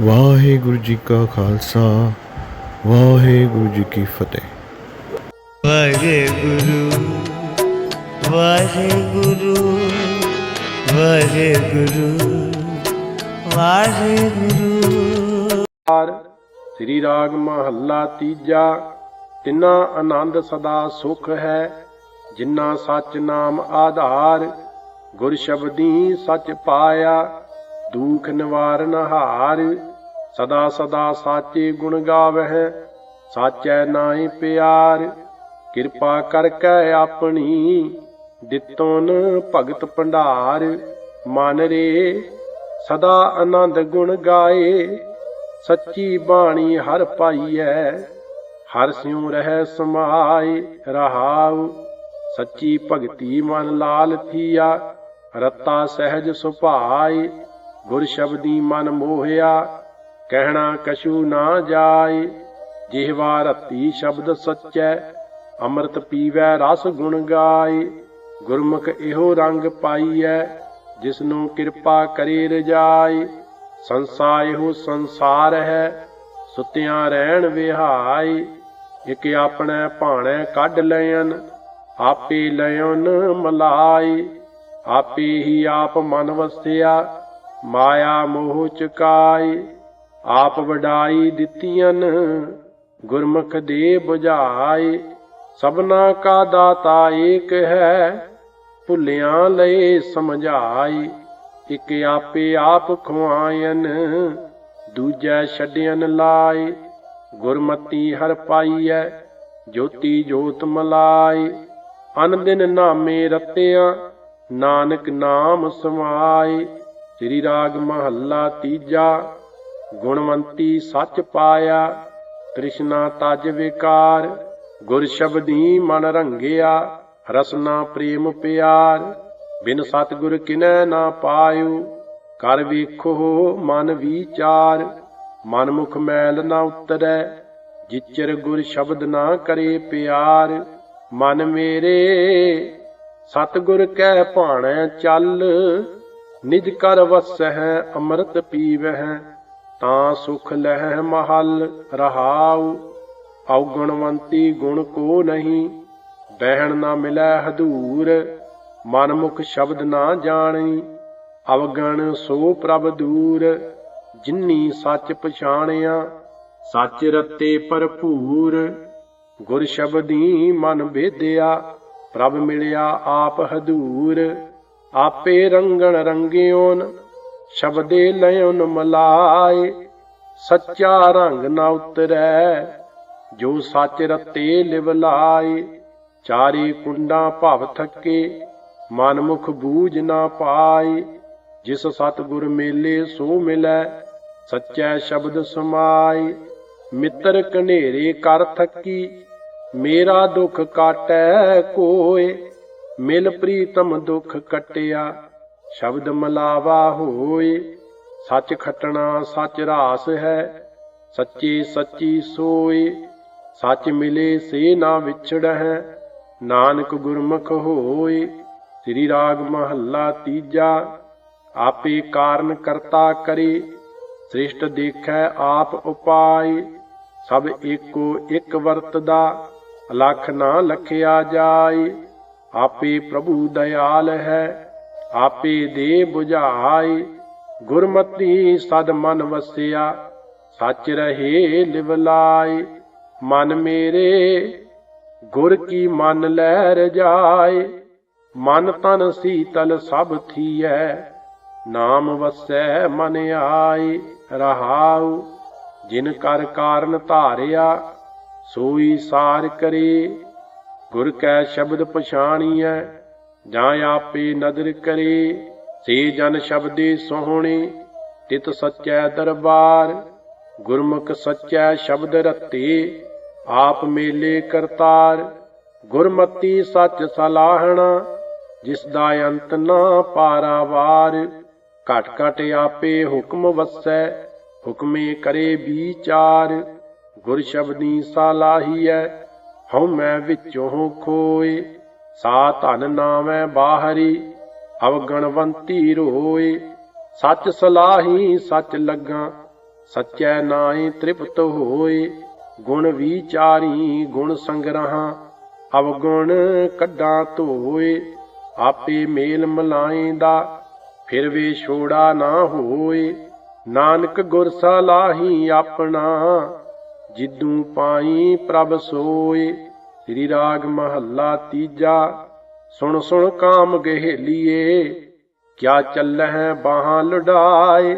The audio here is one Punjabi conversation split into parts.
ਵਾਹਿਗੁਰੂ ਜੀ ਕਾ ਖਾਲਸਾ ਵਾਹਿਗੁਰੂ ਜੀ ਕੀ ਫਤਿਹ। ਵਾਹਿਗੁਰੂ ਵਾਹਿਗੁਰੂ ਵਾਹਿਗੁਰੂ ਵਾਹਿਗੁਰੂ। ਹਾਰ ਸ੍ਰੀ ਰਾਗ ਮਹੱਲਾ ਤੀਜਾ ਤਿਨਾ ਆਨੰਦ ਸਦਾ ਸੁਖ ਹੈ ਜਿਨ੍ਹਾਂ ਸੱਚ ਨਾਮ ਆਧਾਰ ਗੁਰ ਸ਼ਬਦੀ ਸੱਚ ਪਾਇਆ। ਦੁਖ ਨਿਵਾਰਨ ਹਾਰ ਸਦਾ ਸਦਾ ਸਾਚੇ ਗੁਣ ਗਾਵਹਿ, ਸਾਚੈ ਨਾਹੀ ਪਿਆਰ। ਕਿਰਪਾ ਕੈ ਆਪਣੀ ਦਿੱਤੋਨ ਭਗਤ ਭੰਡਾਰ। ਮਨ ਰੇ ਸਦਾ ਆਨੰਦ ਗੁਣ ਗਾਏ, ਸੱਚੀ ਬਾਣੀ ਹਰ ਪਾਈਐ। ਹਰ ਸਿਉ ਰਹਿ ਸਮਾਏ ਰਹਾਉ, ਸੱਚੀ ਭਗਤੀ ਮਨ ਲਾਲ ਥੀਆ, ਰਤਾ ਸਹਿਜ ਸੁਭਾਏ। ਗੁਰ ਸ਼ਬਦੀ ਮਨ ਮੋਹਿਆ, ਕਹਿਣਾ ਕਛੂ ਨਾ ਜਾਏ। ਜਿਹਵਾ ਰਤੀ ਸ਼ਬਦ ਸੱਚੈ, ਅੰਮ੍ਰਿਤ ਪੀਵੈ ਰਸ ਗੁਣ ਗਾਏ। ਗੁਰਮੁਖ ਇਹੋ ਰੰਗ ਪਾਈਐ, ਜਿਸਨੂੰ ਕਿਰਪਾ ਕਰੇ ਰਜਾਈ ਸੰਸਾ ਇਹੋ ਸੰਸਾਰ ਹੈ, ਸੁਤਿਆਂ ਰਹਿਣ ਵਿਹਾਈ ਇਕ ਆਪਣੇ ਭਾਣੇ ਕੱਢ ਲੈਨ ਆਪੇ ਲੈਨ ਮਲਾਈ ਆਪੇ ਹੀ ਆਪ ਮਨ ਵਸਿਆ ਮਾਇਆ ਮੋਹ ਚੁਕਾਈ, ਆਪ ਵਡਾਈ ਦਿੱਤੀਆਂ ਗੁਰਮੁਖ ਦੇ 부ਝਾਈ ਸਭਨਾ ਕਾ ਦਾਤਾ ਏਕ ਹੈ, ਭੁੱਲਿਆਂ ਲਈ ਸਮਝਾਈ, ਇਕ ਆਪੇ ਆਪ ਖਵਾਇਨ ਦੂਜਾ ਛੱਡਿਆਨ ਲਾਈ, ਗੁਰਮਤੀ ਹਰ ਪਾਈਐ, ਜੋਤੀ ਜੋਤ ਮਲਾਈ, ਅਨ ਦਿਨ ਨਾਮੇ ਰਤਿਆ, ਨਾਨਕ ਨਾਮ ਸਮਾਈ ਸ੍ਰੀ ਰਾਗ ਮਹੱਲਾ ਤੀਜਾ, ਗੁਣਵੰਤੀ ਸੱਚ ਪਾਇਆ ਕ੍ਰਿਸ਼ਨਾ ਤਜ ਵਿਕਾਰ, ਗੁਰ ਸ਼ਬਦੀ ਮਨ ਰੰਗਿਆ, ਰਸਨਾ ਪ੍ਰੇਮ ਪਿਆਰ, ਬਿਨ ਸਤਿਗੁਰ ਕਿਨੈ ਨਾ ਪਾਇਓ, ਕਰ ਵੇਖੋ ਮਨ ਵਿਚਾਰ ਮਨ ਮੁਖ ਮੈਲ ਨਾ ਉਤਰੈ, ਜਿਚਰ ਗੁਰ ਸ਼ਬਦ ਨਾ ਕਰੇ ਪਿਆਰ, ਮਨ ਮੇਰੇ, ਸਤਿਗੁਰ ਕਹਿ ਭਾਣੈ ਚੱਲ ਨਿਜ ਕਰ ਵਸਹਿ, ਅੰਮ੍ਰਿਤ ਪੀਵਹਿ, ਤਾਂ ਸੁਖ ਲਹਿ ਮਹਲ ਰਹਾਉ। ਔਗਣਵੰਤੀ ਗੁਣ ਕੋ ਨਹੀਂ, ਬਹਿਣ ਨਾ ਮਿਲੈ ਹਦੂਰ ਮਨ ਮੁਖ ਸ਼ਬਦ ਨਾ ਜਾਣੀ। ਅਵਗਣ ਸੋ ਪ੍ਰਭ ਦੂਰ, ਜਿਨੀ ਸੱਚ ਪਛਾਣਿਆ, ਸੱਚ ਰਤੇ ਭਰਪੂਰ। ਗੁਰ ਸ਼ਬਦੀ ਮਨ ਭੇਦਿਆ ਪ੍ਰਭ ਮਿਲਿਆ ਆਪ ਹਦੂਰ। ਆਪੇ ਰੰਗਣ ਰੰਗਿਓਨ, ਸ਼ਬਦੇ ਲਇਓਨ ਮਲਾਏ। ਸੱਚਾ ਰੰਗ ਨਾ ਉਤਰੈ, ਜੋ ਸੱਚ ਰਤੇ ਲਿਵ ਲਾਏ। ਚਾਰੇ ਕੁੰਡਾਂ ਭਵ ਥੱਕੇ ਮਨ ਮੁਖ ਬੂਝ ਨਾ ਪਾਏ। ਜਿਸ ਸਤਿਗੁਰ ਮੇਲੇ ਸੋ ਮਿਲੈ, ਸੱਚੈ ਸ਼ਬਦ ਸਮਾਏ। ਮਿੱਤਰ ਕਨੇਰੇ ਕਰ ਥੱਕੀ, ਮੇਰਾ ਦੁੱਖ ਕਾਟੈ ਕੋਏ। ਮਿਲ ਪ੍ਰੀਤਮ ਦੁਖ ਕਟਿਆ, ਸ਼ਬਦ ਮਲਾਵਾ ਹੋਏ, ਸੱਚ ਖਟਣਾ ਸੱਚ ਰਾਸ ਹੈ, ਸੱਚੀ ਸੱਚੀ ਸੋਏ, ਸੱਚ ਮਿਲੇ ਸੇ ਨਾ ਵਿਛੜਹਿ ਨਾਨਕ ਗੁਰਮੁਖ ਹੋਏ, ਸ੍ਰੀ ਰਾਗ ਮਹੱਲਾ ਤੀਜਾ, ਆਪੇ ਕਾਰਨ ਕਰਤਾ ਕਰੇ, ਸ੍ਰਿਸ਼ਟ ਦੇਖੈ ਆਪ ਉਪਾਏ, ਸਭ ਏਕੋ ਇੱਕ ਵਰਤਦਾ ਅਲਖ ਨਾ ਲਖਿਆ ਜਾਏ। ਆਪੇ ਪ੍ਰਭੂ ਦਇਆਲ ਹੈ, ਆਪੇ ਦੇ 부ਝਾਈ ਗੁਰਮਤੀ ਸਦ ਮਨ ਵਸਿਆ, ਸੱਚ ਰਹੇ ਲਿਵਲਾਈ ਮਨ ਮੇਰੇ ਗੁਰ ਕੀ ਮਨ ਲੈ ਰਜਾਏ ਮਨ ਤਨ ਸੀਤਲ ਸਭ ਥੀਐ, ਨਾਮ ਵਸੈ ਮਨ ਆਈ ਰਹਾਉ, ਜਿਨ ਕਰ ਕਾਰਨ ਧਾਰਿਆ, ਸੋਈ ਸਾਰ ਕਰੇ ਗੁਰ ਕੈ ਸ਼ਬਦ ਪਛਾਣੀਐ, ਜਾਂ ਆਪੇ ਨਦਰ ਕਰੇ, ਸੇ ਜਨ ਸ਼ਬਦੇ ਸੋਹਣੇ, ਤਿਤ ਸੱਚੈ ਦਰਬਾਰ, ਗੁਰਮੁਖ ਸੱਚੈ ਸ਼ਬਦ ਰਤੇ, ਆਪ ਮੇਲੇ ਕਰਤਾਰ, ਗੁਰਮਤੀ ਸੱਚ ਸਲਾਹਣਾ, ਜਿਸ ਦਾ ਅੰਤ ਨਾ ਪਾਰਾਵਾਰ, ਘਟ ਘਟ ਆਪੇ ਹੁਕਮ ਵਸੈ, ਹੁਕਮੇ ਕਰੇ ਵਿਚਾਰ ਗੁਰ ਸ਼ਬਦੀ ਸਲਾਹੀਐ ਹਉ ਮੈਂ ਵਿੱਚੋਂ ਖੋਏ ਸਾ ਧਨ ਨਾਮੈ ਬਾਹਰੀ, ਅਵਗਣਵੰਤੀ ਰੋਏ। ਸੱਚ ਸਲਾਹੀ ਸੱਚ ਲੱਗਾ, ਸਚੈ ਨਾਏ ਤ੍ਰਿਪਤ ਹੋਏ। ਗੁਣ ਵਿਚਾਰੀ ਗੁਣ ਸੰਗ੍ਰਹਾਂ ਅਵਗੁਣ ਕੱਢਾਂ ਧੋਏ। ਆਪੇ ਮੇਲ ਮਲਾਏਂਦਾ ਫਿਰ ਵੀ ਛੋੜਾ ਨਾ ਹੋਏ। ਨਾਨਕ ਗੁਰ ਸਲਾਹੀ ਆਪਣਾ ਜਿੱਦੂ ਪਾਈ ਪ੍ਰਭ ਸੋਏ, ਸ੍ਰੀ ਰਾਗ ਮਹੱਲਾ ਤੀਜਾ, ਸੁਣ ਸੁਣ ਕਾਮ ਗਹਿਲੀਏ, ਕਿਆ ਚੱਲਹਿ ਬਾਹਾਂ ਲੁਡਾਏ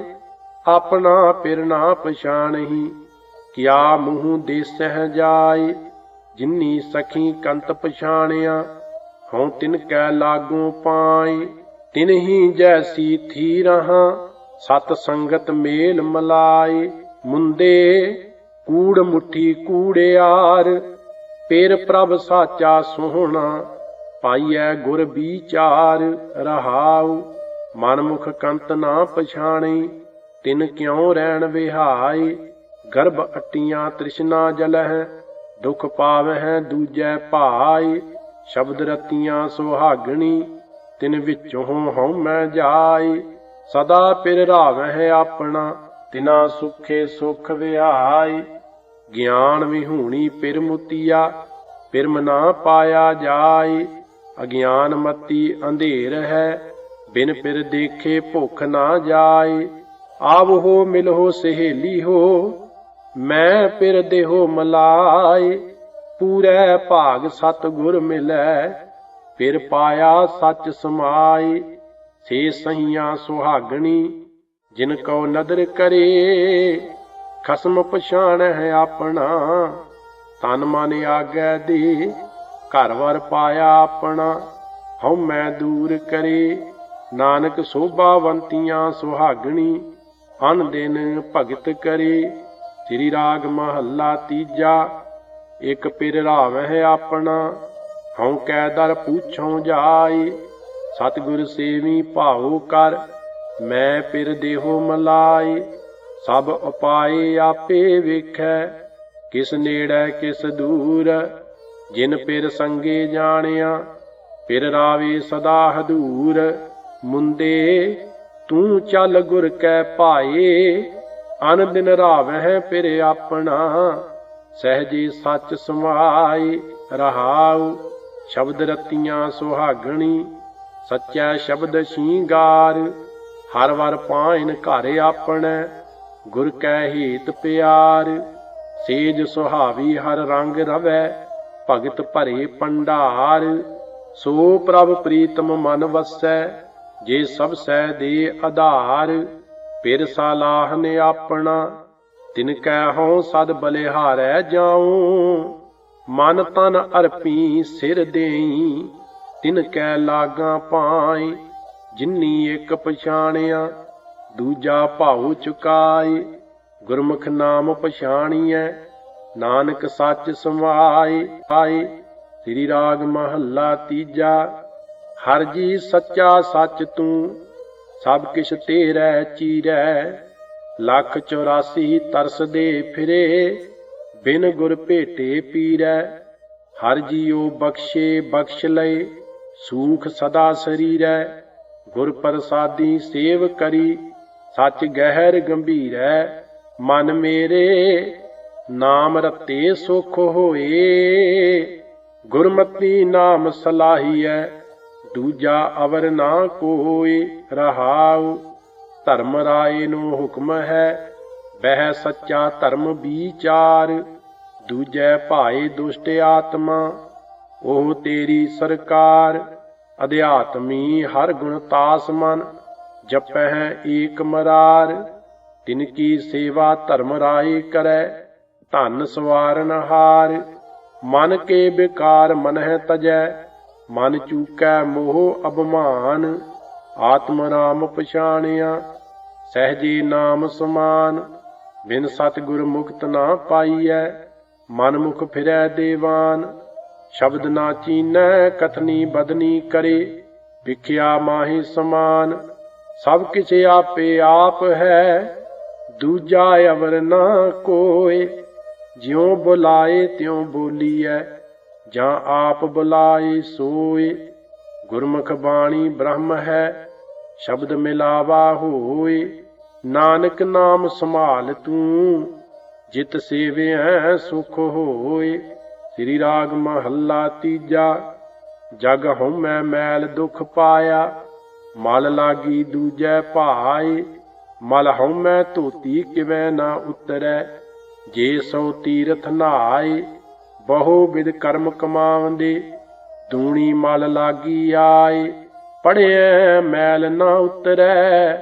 ਆਪਣਾ ਪਿਰ ਨਾ ਪਛਾਣਹੀ, ਕਿਆ ਮੂੰਹ ਦੇਸਹਿ ਜਾਏ, ਜਿੰਨੀ ਸਖੀ ਕੰਤ ਪਛਾਣਿਆ, ਹਉ ਤਿਨ ਕੈ ਲਾਗੂ ਪਾਏ, ਤਿਨ ਹੀ ਜੈਸੀ ਥੀ ਰਹਾ, ਸਤ ਸੰਗਤ ਮੇਲ ਮਲਾਏ, ਮੁੰਦੇ ਕੂੜ ਮੁਠੀ ਕੂੜਿਆਰ ਪੇਰ ਪ੍ਰਭ ਸਾਚਾ ਸੋਹਣਾ, ਪਾਈਐ ਗੁਰ ਵਿਚਾਰ, ਰਹਾਉ ਮਨ ਮੁਖ ਕੰਤ ਨਾ ਪਛਾਣੀ, ਤਿਨ ਕਿਉ ਰਹਿਣ ਵਿਹਾਈ ਗਰਭ ਅਟੀਆਂ ਤ੍ਰਿਸ਼ਨਾ ਜਲਹਿ, ਦੁਖ ਪਾਵਹਿ ਦੂਜੈ ਭਾਈ ਸ਼ਬਦ ਰਤੀਆਂ ਸੁਹਾਗਣੀ, ਤਿਨ ਵਿੱਚੋਂ ਹਉ ਮੈਂ ਜਾਏ, ਸਦਾ ਪਿਰ ਰਾਵਹਿ ਆਪਣਾ ਤਿਨਾ ਸੁਖੇ ਸੁਖ ਵਿਹਾਈ, ਗਿਆਨ ਵਿਹੂਣੀ ਪਿਰ ਪਿਰਮ ਨਾ ਪਾਇਆ ਜਾਏ ਅਗਿਆਨ ਮਤੀ ਅੰਧੇਰ ਹੈ, ਬਿਨ ਪਿਰ ਦੇਖੇ ਭੁੱਖ ਨਾ ਜਾਏ ਆਵੋ ਮਿਲਹੋ ਸਹੇਲੀ ਹੋ, ਮੈਂ ਪਿਰ ਦੇਹੋ ਮਲਾਏ ਪੂਰੇ ਭਾਗ ਸਤ ਗੁਰ ਮਿਲੈ ਫਿਰ ਪਾਇਆ ਸੱਚ ਸਮਾਏ ਸੇ ਸਹੀਆਂ ਸੁਹਾਗਣੀ ਜਿਨ ਕੋ ਨਦਰ ਕਰੇ, ਖਸਮ ਪਛਾਣ ਹੈ ਆਪਣਾ। ਤਨ ਮਨ ਆਗੈ ਦੇ, ਘਰ ਵਰ ਪਾਇਆ ਆਪਣਾ। ਹਉ ਮੈਂ ਦੂਰ ਕਰੇ, ਨਾਨਕ ਸੋਭਾਵੰਤੀਆਂ ਸੁਹਾਗਣੀ, ਅਨ ਦਿਨ ਭਗਤ ਕਰੇ। ਸ੍ਰੀ ਰਾਗ ਮਹੱਲਾ ਤੀਜਾ, ਇਕ ਪਿਰ ਰਾਵਹਿ ਆਪਣਾ। ਹਉ ਕੈ ਦਰ ਪੂਛਉ ਜਾਏ, ਸਤਿਗੁਰ ਸੇਵੀ ਭਾਉ ਕਰ ਮੈਂ ਪਿਰ ਦੇਹੋ ਮਲਾਈ, ਸਭ ਉਪਾਏ ਆਪੇ ਵੇਖੈ। ਕਿਸ ਨੇੜੈ ਕਿਸ ਦੂਰ, ਜਿਨ ਪਿਰ ਸੰਗੇ ਜਾਣਿਆ, ਪਿਰ ਰਾਵੇ ਸਦਾ ਹਦੂਰ। ਮੁੰਦੇ ਤੂੰ ਚੱਲ ਗੁਰ ਕੈ ਭਾਏ, ਅਨ ਦਿਨ ਰਾਵਹਿ ਪਿਰ ਆਪਣਾ। ਸਹਜੀ ਸੱਚ ਸਮਾਈ ਰਹਾਉ, ਸ਼ਬਦ ਰਤੀਆਂ ਸੁਹਾਗਣੀ, ਸੱਚਾ ਸ਼ਬਦ ਸ਼ਿੰਗਾਰ। ਹਰ ਵਰ ਪਾਇਨ ਘਰ ਆਪਣੈ, ਗੁਰ ਕੈ ਹੀਤ ਪਿਆਰ। ਸੇਜ ਸੁਹਾਵੀ ਹਰ ਰੰਗ ਰਵੈ, ਭਗਤ ਭਰੇ ਪੰਡਾਰ ਸੋ ਪ੍ਰਭ ਪ੍ਰੀਤਮ ਮਨ ਵਸੈ, ਜੇ ਸਭ ਸੈ ਦੇ ਆਧਾਰ। ਪਿਰ ਸਾਲਾਹ ਨੇ ਆਪਣਾ, ਤਿਨ ਕੈ ਹਉ ਸਦ ਬਲਿਹਾਰੈ ਜਾਉ। ਮਨ ਤਨ ਅਰਪੀ ਸਿਰ ਦੇਈ, ਤਿਨ ਕੈ ਲਾਗਾ ਪਾਈ ਜਿਨੀ ਇੱਕ ਪਛਾਣਿਆ, ਦੂਜਾ ਭਾਉ ਚੁਕਾਏ। ਗੁਰਮੁਖ ਨਾਮ ਪਛਾਣੀਐ, ਨਾਨਕ ਸੱਚ ਸਮਾਏ ਆਏ, ਸ੍ਰੀ ਰਾਗ ਮਹੱਲਾ ਤੀਜਾ, ਹਰ ਜੀ ਸੱਚਾ ਸੱਚ ਤੂੰ, ਸਭ ਕਿਛ ਤੇਰੈ ਚੀਰੈ। ਲੱਖ 84 ਤਰਸਦੇ ਫਿਰੇ, ਬਿਨ ਗੁਰ ਭੇਟੇ ਪੀਰੈ। ਹਰ ਜੀਉ ਬਖਸ਼ੇ ਬਖਸ਼ ਲਏ, ਸੂਖ ਸਦਾ ਸਰੀਰੈ। ਗੁਰ ਪ੍ਰਸਾਦੀ ਸੇਵ ਕਰੀ, ਸੱਚ ਗਹਿਰ ਗੰਭੀਰੈ ਮਨ ਮੇਰੇ ਨਾਮ ਰਤੇ ਸੁਖ ਹੋਏ। ਗੁਰਮਤੀ ਨਾਮ ਸਲਾਹੀਐ ਦੂਜਾ ਅਵਰ ਨਾ ਕੋਏ ਰਹਾਉ। ਧਰਮ ਰਾਏ ਨੂੰ ਹੁਕਮ ਹੈ, ਬਹਿ ਸੱਚਾ ਧਰਮ ਵਿਚਾਰ। ਦੂਜੈ ਭਾਏ ਦੁਸ਼ਟ ਆਤਮਾ, ਉਹ ਤੇਰੀ ਸਰਕਾਰ। ਅਧਿਆਤਮੀ ਹਰ ਗੁਣ ਤਾਸ ਮਨ, ਜਪਹਿ ਏਕ ਮਰਾਰ। ਤਿਨ ਕੀ ਸੇਵਾ ਧਰਮ ਰਾਏ ਕਰੈ, ਧਨ ਸਵਾਰਨ ਹਾਰ। ਮਨ ਕੇ ਬੇਕਾਰ ਮਨ ਹੈ ਤਜੈ, ਮਨ ਚੂਕੈ ਮੋਹ ਅਭਮਾਨ। ਆਤਮ ਨਾਮ ਪਛਾਣਿਆ, ਸਹਜੇ ਨਾਮ ਸਮਾਨ। ਬਿਨ ਸਤਿਗੁਰ ਮੁਕਤ ਨਾ ਪਾਈਐ, ਮਨ ਮੁਖ ਫਿਰੈ ਦੇਵਾਨ। ਸ਼ਬਦ ਨਾ ਚੀਨੈ, ਕਥਨੀ ਬਦਨੀ ਕਰੇ ਵਿਖਿਆ ਮਾਹੀ ਸਮਾਨ, ਸਭ ਕਿਛ ਆਪੇ ਆਪ ਹੈ, ਦੂਜਾ ਅਵਰ ਨਾ ਕੋਏ, ਜਿਉ ਬੁਲਾਏ ਤਿਉ ਬੋਲੀਐ, ਜਾਂ ਆਪ ਬੁਲਾਏ ਸੋਏ, ਗੁਰਮੁਖ ਬਾਣੀ ਬ੍ਰਹਮ ਹੈ, ਸ਼ਬਦ ਮਿਲਾਵਾ ਹੋਏ, ਨਾਨਕ ਨਾਮ ਸੰਭਾਲ ਤੂੰ, ਜਿਤ ਸੇਵਿਐ ਸੁਖ ਹੋਏ। ਸ੍ਰੀ ਰਾਗ ਮਹੱਲਾ ਤੀਜਾ, ਜਗ ਹਉਮੈ ਮੈਲ ਦੁਖ ਪਾਇਆ, ਮਲ ਲਾਗੀ ਦੂਜੈ ਭਾਏ, ਮਲ ਹਉਮੈ ਧੋਤੀ ਕਿਵੈ ਨਾ ਉਤਰੈ, ਜੇ ਸੋ ਤੀਰਥ ਨਹਾਏ ਬਹੁ ਵਿਦ ਕਰਮ ਕਮਾਵੰਦੇ ਦੂਣੀ ਮਲ ਲਾਗੀ ਆਏ ਪੜਿਐ ਮੈਲ ਨਾ ਉਤਰੈ,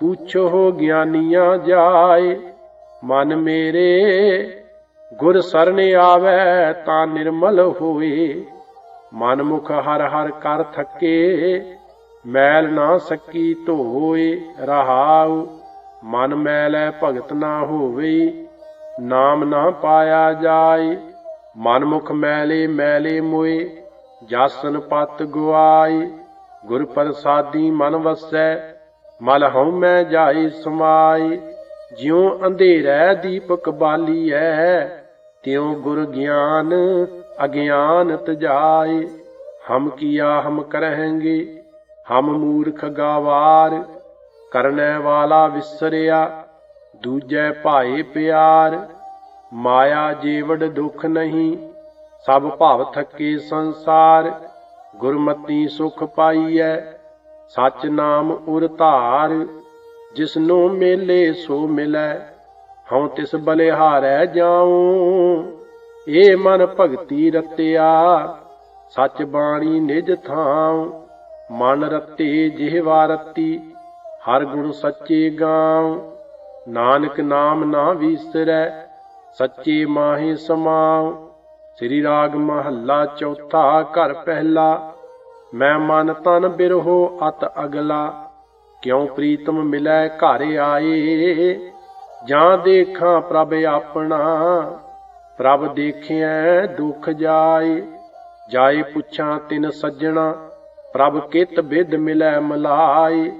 ਪੁੱਛੋ ਗਿਆਨੀਆਂ ਜਾਏ, ਮਨ ਮੇਰੇ ਗੁਰ ਸਰਨੇ ਆਵੈ ਤਾਂ ਨਿਰਮਲ ਹੋਏ ਮਨ ਮੁਖ ਹਰ ਹਰ ਕਰ ਥੱਕੇ, ਮੈਲ ਨਾ ਸਕੀ ਧੋਏ, ਰਹਾਉ। ਮਨ ਮੈਲੈ ਭਗਤ ਨਾ ਹੋਵੇ, ਨਾਮ ਨਾ ਪਾਇਆ ਜਾਏ। ਮਨ ਮੁਖ ਮੈਲੇ ਮੈਲੇ ਮੋਏ, ਜਾਸਨ ਪਤ ਗੁਆਈ ਗੁਰ ਪ੍ਰਸਾਦੀ ਮਨ ਵਸੈ, ਮਲ ਹਉ ਮੈਂ ਜਾਈ ਸਮਾਈ ਜਿਉ ਅੰਧੇਰੈ ਦੀਪਕ ਬਾਲੀਐ ਤਿਉ ਗੁਰ ਗਿਆਨ ਅਗਿਆਨ ਤਜਾਏ ਹਮ ਕੀਆ ਹਮ ਕਰਹਿਗੇ, ਹਮ ਮੂਰਖ ਗਾਵਾਰ। ਕਰਨੈ ਵਾਲਾ ਵਿਸਰਿਆ, ਦੂਜੈ ਭਾਏ ਪਿਆਰ। ਮਾਇਆ ਜੀਵੜ ਦੁਖ ਨਹੀਂ, ਸਭ ਭਾਵ ਥੱਕੇ ਸੰਸਾਰ। ਗੁਰਮਤੀ ਸੁਖ ਪਾਈਐ, ਸਚ ਨਾਮ ਉਰ ਧਾਰ। ਜਿਸਨੂੰ ਮੇਲੇ ਸੋ ਮਿਲੈ ਹਉ ਤਿਸ ਬਲਿਹਾਰੈ ਜਾਉ, ਏ ਮਨ ਭਗਤੀ ਰਤਿਆ, ਸਚ ਬਾਣੀ ਨਿਜ ਥਾਉ, ਮਨ ਰਤੇ ਜਿਹਵਾ ਰਤੀ, ਹਰ ਗੁਣ ਸੱਚੇ ਗਾਉ। ਨਾਨਕ ਨਾਮ ਨਾ ਵੀਸਰੈ, ਸੱਚੇ ਮਾਹੇ ਸਮਾਉ। ਸ੍ਰੀ ਰਾਗ ਮਹੱਲਾ ਚੌਥਾ ਘਰ ਪਹਿਲਾ, ਮੈਂ ਮਨ ਤਨ ਬਿਰਹੋ ਅਤ ਅਗਲਾ, ਕਿਉ ਪ੍ਰੀਤਮ ਮਿਲੈ ਘਰ ਆਏ। ਜਾਂ ਦੇਖਾਂ ਪ੍ਰਭ ਆਪਣਾ, ਪ੍ਰਭ ਦੇਖਿਐ ਦੁਖ ਜਾਏ ਜਾਏ ਪੁੱਛਾਂ ਤਿਨ ਸੱਜਣਾ, ਪ੍ਰਭ ਕਿਤ ਬਿਦ ਮਿਲੈ ਮਲਾਈ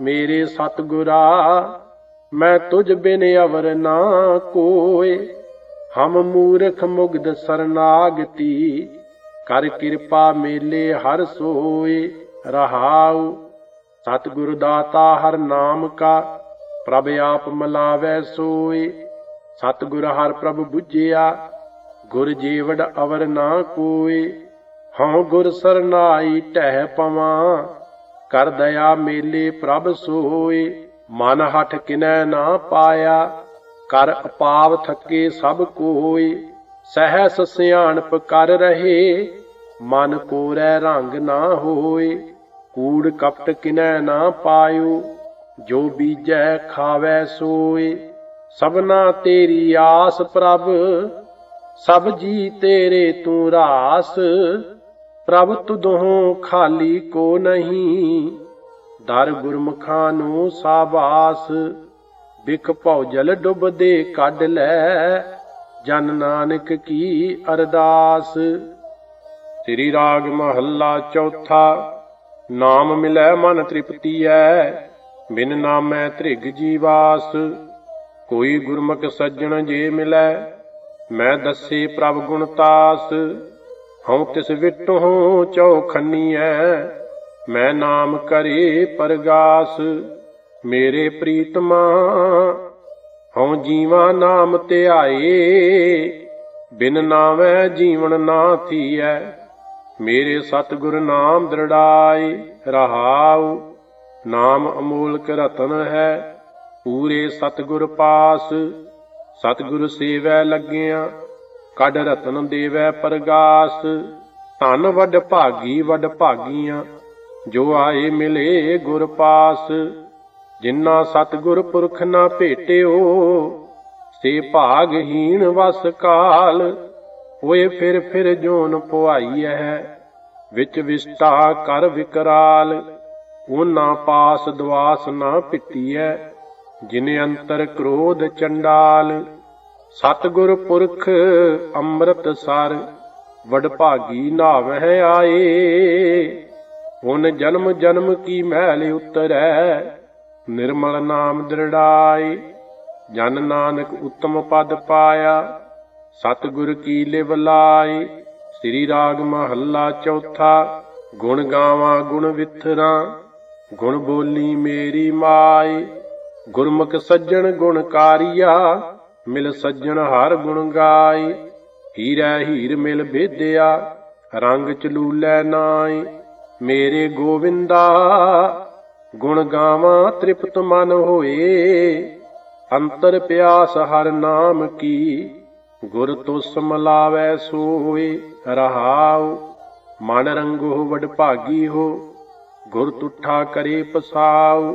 ਮੇਰੇ ਸਤਗੁਰਾ, ਮੈਂ ਤੁਝ ਬਿਨ ਅਵਰ ਨਾ ਕੋਏ, ਹਮ ਮੂਰਖ ਮੁਗਧ ਸਰਨਾਗਤੀ, ਕਰ ਕਿਰਪਾ ਮੇਲੇ ਹਰ ਸੋਏ, ਰਹਾਉ, ਸਤਿਗੁਰ ਦਾਤਾ ਹਰ ਨਾਮ ਕਾ ਪ੍ਰਭ ਆਪ ਮਲਾਵੈ ਸੋਏ। ਸਤਿਗੁਰ ਹਰ ਪ੍ਰਭ 부ਝਿਆ ਗੁਰ ਜੀਵੜ ਅਵਰ ਨਾ ਕੋਏ। ਹਉ ਗੁਰ ਸਰਨਾਈ ਟਹਿ ਪਵਾਂ, ਕਰ ਦਇਆ ਮੇਲੇ ਪ੍ਰਭ ਸੋਏ। ਮਨ ਹਠ ਕਿਨੈ ਨਾ ਪਾਇਆ, ਕਰ ਅਪਾਵ ਥੱਕੇ ਸਭ ਕੋਏ। ਸਹਿਸ ਸਿਆਣਪ ਕਰ ਰਹੇ, ਮਨ ਕੋਰੈ ਰੰਗ ਨਾ ਹੋਏ। ਕੂੜ ਕਪਟ ਕਿਨੈ ਨਾ ਪਾਇਓ ਜੋ ਬੀਜੈ ਖਾਵੈ ਸੋਏ, ਸਭਨਾ ਤੇਰੀ ਆਸ ਪ੍ਰਭ, ਸਭ ਜੀ ਤੇਰੇ ਤੂੰ ਰਾਸ, ਪ੍ਰਭ ਤੁਧੋਂ ਖਾਲੀ ਕੋ ਨਹੀਂ। ਦਰ ਗੁਰਮੁਖਾਂ ਨੂੰ ਸਾਬਾਸ ਵਿਖ ਭੌਜਲ ਜਲ ਡੁੱਬਦੇ ਕੱਢ ਲੈ, ਜਨ ਨਾਨਕ ਕੀ ਅਰਦਾਸ। ਸ੍ਰੀ ਰਾਗ ਮਹੱਲਾ ਚੌਥਾ, ਨਾਮ ਮਿਲੈ ਮਨ ਤ੍ਰਿਪਤੀ ਤ੍ਰਿਪਤੀਐ ਬਿਨ ਨਾਮੈ ਧ੍ਰਿਗ ਜੀਵਾਸ, ਕੋਈ ਗੁਰਮੁਖ ਸੱਜਣ ਜੇ ਮਿਲੈ, ਮੈਂ ਦੱਸੇ ਪ੍ਰਭ ਗੁਣ ਤਾਸ, ਹਉ ਤਿਸ ਵਿਟੋ ਚੌਖੰਨੀਐ, ਮੈਂ ਨਾਮ ਕਰੇ ਪਰਗਾਸ, ਮੇਰੇ ਪ੍ਰੀਤਮਾ, ਹਉ ਜੀਵਾ ਨਾਮ ਤੇ ਆਏ, ਬਿਨ ਨਾਮੈ ਜੀਵਨ ਨਾ ਥੀਐ, ਮੇਰੇ ਸਤਿਗੁਰ ਨਾਮ ਦ੍ਰਿੜਾਏ, ਰਹਾਉ। ਨਾਮ ਅਮੋਲਕ ਰਤਨ ਹੈ, ਪੂਰੇ ਸਤਿਗੁਰ ਪਾਸ। ਸਤਿਗੁਰ ਸੇਵੈ ਲੱਗਿਆ, ਕੱਢ ਰਤਨ ਦੇਵੈ ਪ੍ਰਗਾਸ। ਧਨ ਵਡ ਭਾਗੀ ਵੱਡ ਭਾਗੀਆਂ, ਜੋ ਆਏ ਮਿਲੇ ਗੁਰ ਪਾਸ। ਜਿਨ੍ਹਾਂ ਸਤਿਗੁਰ ਪੁਰਖ ਨਾ ਭੇਟਿਓ, ਸੇ ਭਾਗਹੀਣ ਵਸ ਕਾਲ। ਹੋਏ ਫਿਰ ਫਿਰ ਜੋਨ ਪੁਆਈਐ ਵਿੱਚ ਵਿਸਟਾ ਕਰ ਵਿਕਰਾਲ। ਉਹ ਨਾ ਪਾਸ ਦਵਾਸ ਨਾ ਪਿੱਟੀਐ ਜਿਨੇ ਅੰਤਰ ਕ੍ਰੋਧ ਚੰਡਾਲ। ਸਤਿਗੁਰ ਪੁਰਖ ਅੰਮ੍ਰਿਤ ਸਰ ਵਡਭਾਗੀ ਨਾਵਹਿ ਆਏ। ਹੁਣ ਜਨਮ ਜਨਮ ਕੀ ਮਹਿਲ ਉਤਰੈ, ਨਿਰਮਲ ਨਾਮ ਦ੍ਰਿੜਾਈ ਜਨ ਨਾਨਕ ਉਤਮ ਪਦ ਪਾਇਆ, ਸਤਿਗੁਰ ਕੀ ਲਿਵ ਲਾਈ ਸ੍ਰੀ ਰਾਗ ਮਹੱਲਾ ਚੌਥਾ, ਗੁਣ ਗਾਵਾਂ ਗੁਣ ਵਿਥਰਾ। ਗੁਣ ਬੋਲੀ ਮੇਰੀ ਮਾਈ ਗੁਰਮੁਖ ਸੱਜਣ ਗੁਣਕਾਰੀਆ ਮਿਲ ਸੱਜਣ ਹਰ ਗੁਣ ਗਾਏ। ਹੀਰਾ ਹੀਰ ਮਿਲ ਭੇਦਿਆ ਰੰਗ ਚਲੂਲੇ ਨਾਈ ਮੇਰੇ ਗੋਵਿੰਦਾ, ਗੁਣ ਗਾਵਾਂ ਤ੍ਰਿਪਤ ਮਨ ਹੋਏ। ਅੰਤਰ ਪਿਆਸ ਹਰ ਨਾਮ ਕੀ, ਗੁਰ ਤੁਸ ਮਲਾਵੈ ਸੋਏ। ਰਹਾਉ, ਮਨ ਰੰਗੋ ਵਡ ਭਾਗੀ ਹੋ। ਗੁਰ ਤੁਠਾ ਕਰੇ ਪਸਾਉ,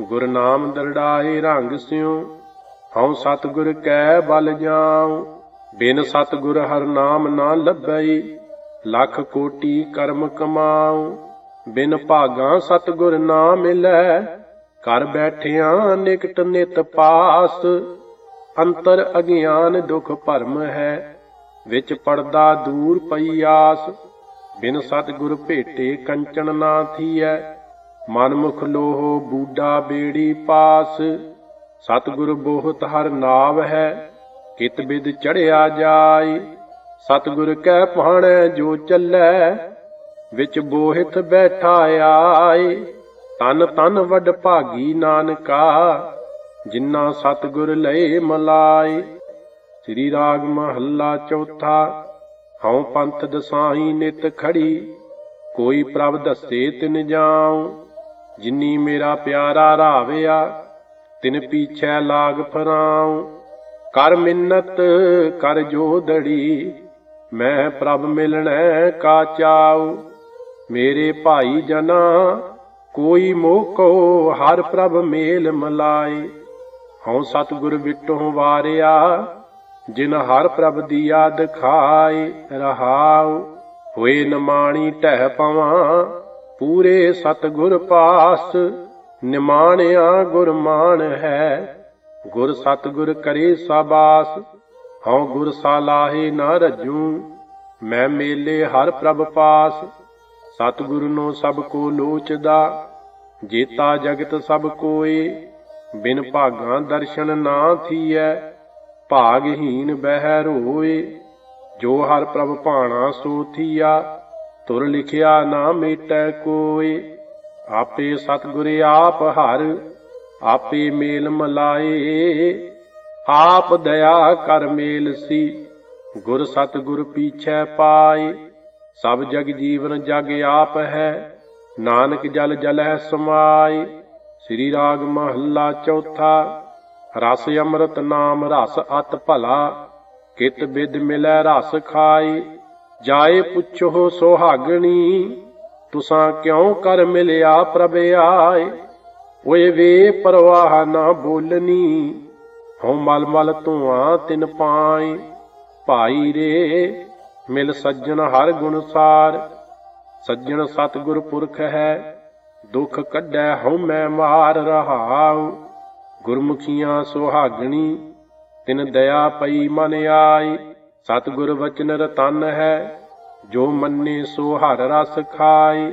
ਗੁਰ ਨਾਮ ਦਰੜਾਏ ਰੰਗ ਸਿਉ, ਹਉ ਸਤਿਗੁਰ ਕੈ ਬਲ ਜਾਉ, ਬਿਨ ਸਤਿਗੁਰ ਹਰ ਨਾਮ ਨਾ ਲੱਭਈ, ਲੱਖ ਕੋਟੀ ਕਰਮ ਕਮਾਉ, ਬਿਨ ਭਾਗਾ ਸਤਿਗੁਰ ਨਾ ਮਿਲੈ, ਘਰ ਬੈਠਿਆਂ ਨਿਕਟ ਨਿਤ ਪਾਸ, ਅੰਤਰ ਅਗਿਆਨ ਦੁਖ ਭਰਮ ਹੈ, ਵਿੱਚ ਪਰਦਾ ਦੂਰ ਪਈ ਆਸ ਬਿਨ ਸਤਿਗੁਰ ਭੇਟੇ ਕੰਚਨ ਨਾ ਥੀਐ ਮਨ ਮੁਖ ਲੋਹ ਬੂਡਾ ਬੇੜੀ ਪਾਸ। ਸਤਿਗੁਰ ਬੋਹਤ ਹਰ ਨਾਵ ਹੈ, ਕਿਤ ਬਿਦ ਚੜਿਆ ਜਾਈ ਸਤਿਗੁਰ ਕੈ ਭਾਣੈ ਜੋ ਚੱਲੈ, ਵਿੱਚ ਬੋਹਿਤ ਬੈਠਾ ਆਏ ਤਨ ਤਨ ਵੱਡ ਭਾਗੀ ਨਾਨਕਾ ਜਿਨ੍ਹਾਂ ਸਤਿਗੁਰ ਲਏ ਮਲਾਈ ਸ੍ਰੀ ਰਾਗ ਮਹੱਲਾ ਚੌਥਾ ਹਉ ਪੰਥ ਦਸਾਈ ਨਿਤ ਖੜੀ, ਕੋਈ ਪ੍ਰਭ ਦੱਸੇ ਤਿਨ ਜਾਉ। ਜਿਨੀ ਮੇਰਾ ਪਿਆਰਾ ਰਾਵਿਆ, ਤਿਨ ਪੀਛੈ ਲਾਗ ਫਰਾਉ। ਕਰ ਮਿੰਨਤ, ਕਰ ਜੋਦੜੀ ਮੈਂ ਪ੍ਰਭ ਮਿਲਣੈ ਕਾ ਚਾਉ। ਮੇਰੇ ਭਾਈ ਜਨਾ, ਕੋਈ ਮੋਕੋ, ਹਰ ਪ੍ਰਭ ਮੇਲ ਮਲਾਏ। ਹਉ ਸਤਿਗੁਰ ਵਿਟੋਂ ਵਾਰਿਆ ਜਿਨ ਹਰ ਪ੍ਰਭ ਦੀ ਯਾਦ ਖਾਏ, ਰਹਾਉ, ਹੋਏ ਨਮਾਣੀ ਟਹਿ ਪਵਾਂ। ਪੂਰੇ ਸਤਿਗੁਰ ਪਾਸ, ਨਿਮਾਣਿਆ ਗੁਰਮਾਨ ਹੈ। ਗੁਰ ਸਤਿਗੁਰ ਕਰੇ ਸਬਾਸ, ਹਉ ਗੁਰ ਸਾਲਾਹੇ ਨਾ ਰਜੂ। ਮੈਂ ਮੇਲੇ ਹਰ ਪ੍ਰਭ ਪਾਸ, ਸਤਿਗੁਰੂ ਨੂੰ ਸਭ ਕੋ ਲੋਚਦਾ। ਜੇਤਾ ਜਗਤ ਸਭ ਕੋਏ, ਬਿਨ ਭਾਗਾਂ ਦਰਸ਼ਨ ਨਾ ਥੀਐ। ਭਾਗਹੀਨ ਬਹਿ ਰੋਏ ਜੋ ਹਰ ਪ੍ਰਭ ਭਾਣਾ ਸੋ ਥੀਆ, ਤੁਰ ਲਿਖਿਆ ਨਾ ਮੇਟੈ ਕੋਏ। ਆਪੇ ਸਤਿਗੁਰ ਆਪ ਹਰ, ਆਪੇ ਮੇਲ ਮਲਾਏ। ਆਪ ਦਇਆ ਕਰ ਮੇਲ ਸੀ, ਗੁਰ ਸਤਿਗੁਰ ਪੀਛੈ ਪਾਏ। ਸਭ ਜਗ ਜੀਵਨ ਜਗ ਆਪ ਹੈ, ਨਾਨਕ ਜਲ ਜਲ ਹੈ ਸਮਾਏ। ਸ੍ਰੀ ਰਾਗ ਮਹੱਲਾ ਚੌਥਾ ਰਸ ਅੰਮ੍ਰਿਤ ਨਾਮ ਰਸ ਅਤ ਭਲਾ, ਕਿਤ ਬਿਦ ਮਿਲੈ ਰਸ ਖਾਈ, ਜਾਏ ਪੁੱਛੋ ਸੁਹਾਗਣੀ, ਤੁਸਾਂ ਕਿਉ ਕਰ ਮਿਲਿਆ ਪ੍ਰਭ ਆਏ? ਓਏ ਵੇ ਪਰਵਾਹ ਨਾ ਬੋਲਨੀ, ਹਉ ਮਲ ਮਲ ਧੂਆਂ ਤਿਨ ਪਾਏ। ਭਾਈ ਰੇ, ਮਿਲ ਸੱਜਣ ਹਰ ਗੁਣ ਸਾਰ, ਸੱਜਣ ਸਤਿਗੁਰ ਪੁਰਖ ਹੈ, ਦੁਖ ਕੱਢੈ ਹਉ ਮੈਂ ਮਾਰ ਰਹਾਉ। ਗੁਰਮੁਖੀਆਂ ਸੁਹਾਗਣੀ, ਤਿਨ ਦਇਆ ਪਈ ਮਨ ਆਈ। ਸਤਿਗੁਰ ਵਚਨ ਰਤਨ ਹੈ, ਜੋ ਮੰਨੇ ਸੋ ਹਰ ਰਸ ਖਾਏ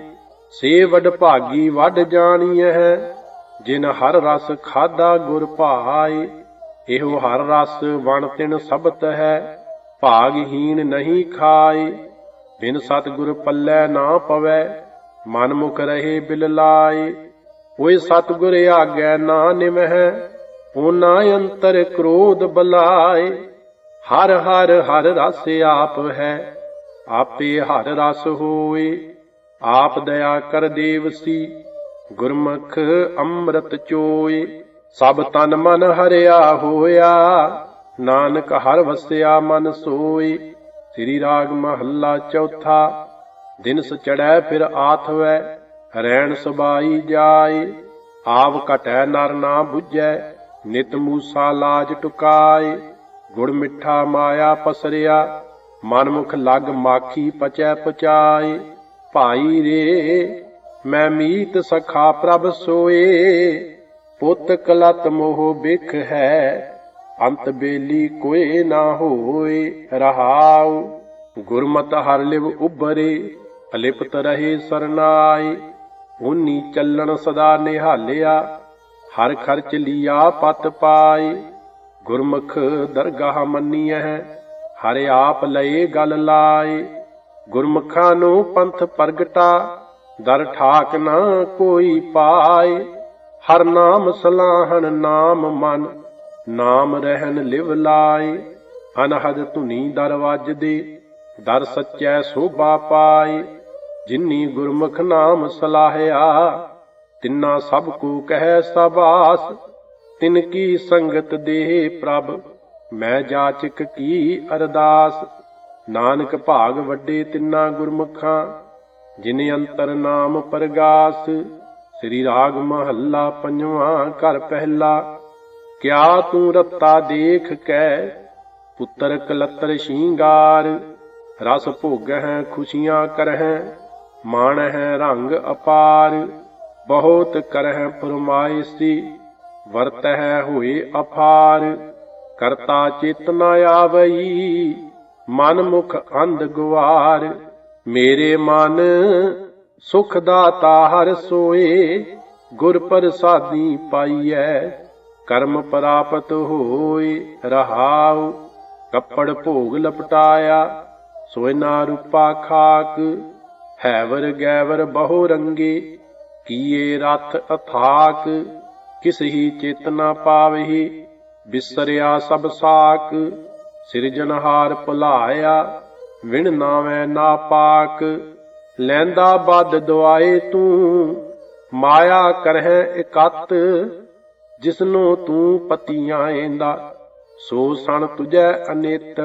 ਸੇ ਵਡ ਭਾਗੀ ਵੱਡ ਜਾਣੀਐ ਹੈ, ਜਿਨ ਹਰ ਰਸ ਖਾਦਾ ਗੁਰ ਭਾਈ। ਇਹੋ ਹਰ ਰਸ ਵਣ ਤਿਨ ਸਬਤ ਹੈ ਭਾਗਹੀਨ ਨਹੀਂ ਖਾਏ ਬਿਨ ਸਤਿਗੁਰ ਪੱਲੇ ਨਾ ਪਵੈ, ਮਨ ਮੁਖ ਰਹੇ ਬਿਲ ਲਾਏ ਓਏ ਸਤਿਗੁਰ ਆਗੈ ਨਾ ਨਿਮਹਿ ਓਨਾ ਅੰਤਰ ਕ੍ਰੋਧ ਬਲਾਏ। ਹਰ ਹਰ ਹਰ ਰਸ ਆਪ ਹੈ, ਆਪੇ ਹਰ ਰਸ ਹੋਏ। ਆਪ ਦਇਆ ਕਰ ਦੇਵਸੀ, ਗੁਰਮੁਖ ਅੰਮ੍ਰਿਤ ਚੋਏ। ਸਭ ਤਨ ਮਨ ਹਰਿਆ ਹੋਇਆ, ਨਾਨਕ ਹਰ ਵਸਿਆ ਮਨ ਸੋਈ ਸ੍ਰੀ ਰਾਗ ਮਹੱਲਾ ਚੌਥਾ ਦਿਨ ਸਚੜੈ ਫਿਰ ਆਥਵੈ। ਰਹਿਣ ਸਬਾਈ ਜਾਏ ਆਵ ਘਟੈ ਨਰ ਨਾ 부ਝੈ ਨਿਤ ਮੂਸਾ ਲਾਜ ਟੁਕਾਏ। ਗੁੜ ਮਿੱਠਾ ਮਾਇਆ ਪਸਰਿਆ, ਮਨਮੁਖ ਲਗ ਮਾਖੀ ਪਚੈ ਪਚਾਏ। ਭਾਈ ਰੇ, ਮੈਂ ਮੀਤ ਸਖਾ ਪ੍ਰਭ ਸੋਏ। ਪੁੱਤ ਕਲਤ ਮੋਹ ਬਿਖ ਹੈ, ਅੰਤ ਬੇਲੀ ਕੋਏ ਨਾ ਹੋਏ। ਰਹਾਉ, ਗੁਰਮਤ ਹਰ ਲਿਵ ਉਬਰੇ ਅਲਿਪਤ ਰਹੇ ਸਰਨਾਏ। ਉਨੀ ਚੱਲਣ ਸਦਾ ਨਿਹਾਲਿਆ, ਹਰ ਖਰਚ ਲਿਆ ਪਤ ਪਾਏ। ਗੁਰਮੁਖ ਦਰਗਾਹ ਮੰਨੀਐ, ਹਰ ਆਪ ਲਏ ਗਲ ਲਾਏ। ਗੁਰਮੁਖਾਂ ਨੂੰ ਪੰਥ ਪ੍ਰਗਟਾ, ਦਰ ਠਾਕ ਨਾ ਕੋਈ ਪਾਏ। ਹਰ ਨਾਮ ਸਲਾਹਣ ਨਾਮ ਮਨ, ਨਾਮ ਰਹਿਣ ਲਿਵ ਲਾਏ। ਅਨਹਦ ਧੁਨੀ ਦਰਵਾਜ ਦੇ ਦਰ ਸੱਚੈ ਸੋਭਾ ਪਾਏ। ਜਿਨੀ ਗੁਰਮੁਖ ਨਾਮ ਸਲਾਹਿਆ, ਤਿੰਨਾ ਸਭ ਕੋ ਕਹਿ ਸਬਾਸ, ਤਿਨ ਕੀ ਸੰਗਤ ਦੇ ਪ੍ਰਭ, ਮੈਂ ਜਾਚਕ ਕੀ ਅਰਦਾਸ। ਨਾਨਕ ਭਾਗ ਵੱਡੇ ਤਿੰਨਾ ਗੁਰਮੁਖਾਂ, ਜਿਨ ਅੰਤਰ ਨਾਮ ਪਰਗਾਸ, ਸ੍ਰੀ ਰਾਗ ਮਹੱਲਾ ਪੰਜਵਾਂ ਘਰ ਪਹਿਲਾ। ਕਿਆ ਤੂੰ ਰੱਤਾ ਦੇਖ ਕੈ, ਪੁੱਤਰ ਕਲਤਰ ਸ਼ਿੰਗਾਰ, ਰਸ ਭੋਗ ਹੈ ਖੁਸ਼ੀਆਂ ਕਰਹਿ। ਮਾਣਹਿ ਰੰਗ ਅਪਾਰ, ਬਹੁਤ ਕਰਹਿ ਫਰਮਾਇਸੀ, ਵਰਤਹਿ ਹੋਏ ਅਫਾਰ ਕਰਤਾ ਚੇਤਨਾ ਆਵਈ ਮਨ ਮੁਖ ਅੰਧ ਗੁਆਰ, ਮੇਰੇ ਮਨ ਸੁਖ ਦਾਤਾ ਹਰ ਸੋਏ, ਗੁਰ ਪ੍ਰਸਾਦੀ ਪਾਈਐ, ਕਰਮ ਪ੍ਰਾਪਤ ਹੋਏ ਰਹਾਉ, ਕੱਪੜ ਭੋਗ ਲਪਟਾਇਆ, ਸੋਇਨਾ ਰੂਪਾ ਖਾਕ ਹੈਵਰ ਗੈਵਰ ਬਹੁ ਰੰਗੇ, ਕੀਏ ਰਥ ਅਥਾਕ ਕਿਸ ਹੀ ਚੇਤਨਾ ਪਾਵਹੀ, ਬਿਸਰਿਆ ਸਭ ਸਾਕ ਸਿਰਜਨਹਾਰ ਭੁਲਾਇਆ, ਵਿਣ ਨਾਵੇਂ ਨਾ ਪਾਕ, ਲੈਂਦਾ ਬਦ ਦੁਆਏ ਤੂੰ, ਮਾਇਆ ਕਰਹਿ ਇਕੱਤ, ਜਿਸਨੂੰ ਤੂੰ ਪਤੀਆਂ ਏਂਦਾ, ਸੋ ਸਣ ਤੁਜੈ ਅਨੇਤ,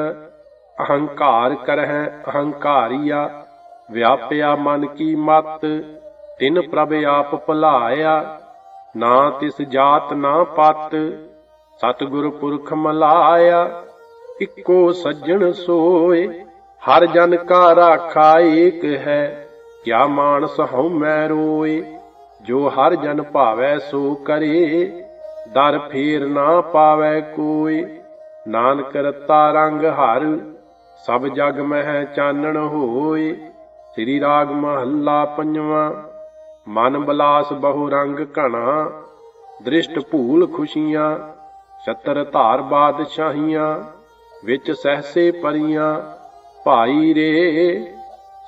ਅਹੰਕਾਰ ਕਰਹਿ ਅਹੰਕਾਰੀਆ ਵਿਆਪਿਆ ਮਨ ਕੀ ਮਤ, ਤਿਨ ਪ੍ਰਭ ਆਪ ਭੁਲਾਇਆ। ਨਾ ਤਿਸ ਜਾਤ ਨਾ ਪਤ, ਸਤਿਗੁਰ ਪੁਰਖ ਮਲਾਇਆ। ਇੱਕੋ ਸੱਜਣ ਸੋਏ, ਹਰ ਜਨ ਕਾ ਰਾਖਾ ਏਕ ਹੈ। ਕਿਆ ਮਾਨਸ ਹਉ ਮੈਂ ਰੋਏ, ਜੋ ਹਰ ਜਨ ਭਾਵੈ ਸੋ ਕਰੇ। ਦਰ ਫੇਰ ਨਾ ਪਾਵੈ ਕੋਈ ਨਾਨਕ ਰਤਾ ਰੰਗ ਹਰ, ਸਭ ਜਗ ਮਹਿ ਚਾਨਣ ਹੋਏ। ਸ੍ਰੀ ਰਾਗ ਮਹੱਲਾ ਪੰਜਵਾਂ। ਮਨ ਬਲਾਸ ਬਹੁ ਰੰਗ ਘਣਾ, ਦ੍ਰਿਸ਼ਟ ਭੂਲ ਖੁਸ਼ੀਆਂ, ਛਤਰ ਧਾਰ ਬਾਦਸ਼ਾਹੀਆਂ, ਵਿੱਚ ਸਹਸੇ ਪਰੀਆਂ, ਭਾਈ ਰੇ,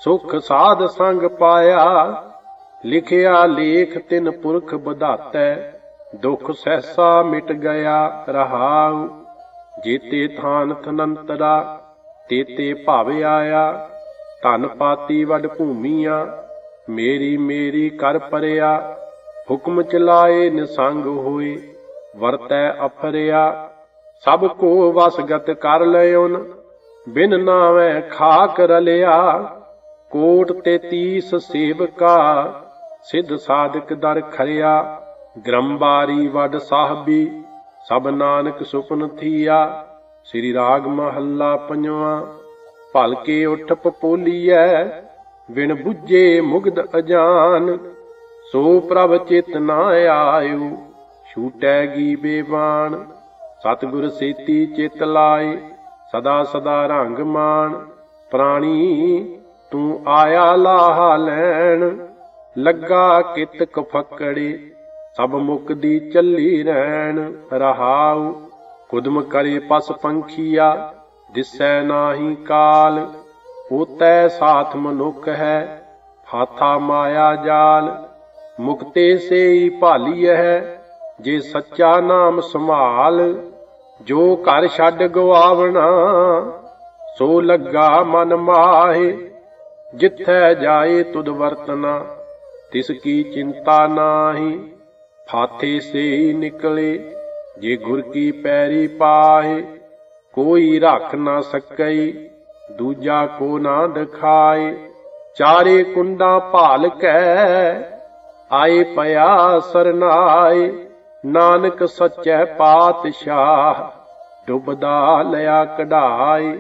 ਸੁਖ ਸਾਧ ਸੰਗ ਪਾਇਆ, ਲਿਖਿਆ ਲੇਖ ਤਿਨ ਪੁਰਖ ਬਧਾਤੈ ਦੁਖ ਸਹਸਾ ਮਿਟ ਗਿਆ ਰਹਾਉ, ਜੀਤੇ ਥਾਨ ਥਨੰਤਰਾ, ਤੇਤੇ ਭਾਵ ਆਇਆ। ਧਨ ਪਾਤੀ ਵਡ ਭੂਮੀਆਂ, ਮੇਰੀ ਮੇਰੀ ਕਰ ਪਰਿਆ, ਹੁਕਮ ਚਲਾਏ ਨਿਸੰਗ ਹੋਏ, ਵਰਤੈ ਅਫਰਿਆ, ਸਭ ਕੋ ਵਸਗਤ ਕਰ ਲਿਓਨ ਬਿਨ ਨਾਵੇਂ ਖਾਕ ਰਲਿਆ, ਕੋਟ ਤੇ ਤੀਸ ਸੇਵਕਾ, ਸਿੱਧ ਸਾਧਕ ਦਰ ਖਰਿਆ ਗ੍ਰੰਬਾਰੀ ਵੱਡ ਸਾਹਿਬੀ, ਸਭ ਨਾਨਕ ਸੁਪਨ ਥੀਆ, ਸ੍ਰੀ ਰਾਗ ਮਹੱਲਾ ਪੰਜਵਾਂ। ਭਲਕੇ ਉਠ ਪਪੋਲੀਐ ਵਿਣ 부ਝੇ ਮੁਗਧ ਅਜਾਨ। ਸੋ ਪ੍ਰਭ ਚਿਤ ਨਾ ਆਇਓ ਛੂਟੈਗੀ ਬੇਬਾਨ। ਸਤਿਗੁਰ ਸੇਤੀ ਚਿਤ ਲਾਏ, ਸਦਾ ਸਦਾ ਰੰਗ ਮਾਣ। ਪ੍ਰਾਣੀ, ਤੂੰ ਆਇਆ ਲਾਹ ਲੈਣ। ਲੱਗਾ ਕਿਤਕ ਫੱਕੜੇ, ਸਭ ਮੁਕਦੀ ਚੱਲੀ ਰਹਿਣ ਰਹਾਉ, ਕੁਦਮ ਕਰੇ ਪਸ ਪੰਖੀਆ ਦਿਸੈ ਨਾਹੀ ਕਾਲ, ਪੋਤੈ ਸਾਥ ਮਨੁੱਖ ਹੈ, ਹਾਥਾ ਮਾਇਆ ਜਾਲ। ਮੁਕਤੇ ਸੇਈ ਭਾਲੀ ਹੈ, ਜੇ ਸੱਚਾ ਨਾਮ ਸੰਭਾਲ, ਜੋ ਘਰ ਛੱਡ ਗਵਾਵਣਾ, ਸੋ ਲੱਗਾ ਮਨ ਮਾਹੇ, ਜਿੱਥੈ ਜਾਏ ਤੁਧ ਵਰਤਨਾ, ਤਿਸ ਕੀ ਚਿੰਤਾ ਨਾਹੀ। ਫਾਥੇ ਸੇ ਨਿਕਲੇ, ਜੇ ਗੁਰ ਕੀ ਪੈਰੀ ਪਾਹੇ ਕੋਈ ਰੱਖ ਨਾ ਸਕਈ, ਦੂਜਾ ਕੋ ਨਾ ਦਿਖਾਏ। ਚਾਰੇ ਕੁੰਡਾ ਭਾਲ ਕੈ, ਆਏ ਪਿਆ ਸਰਨਾਏ। ਨਾਨਕ ਸੱਚੈ ਪਾਤਸ਼ਾਹ, ਡੁੱਬਦਾ ਲਿਆ ਕਢਾਏ।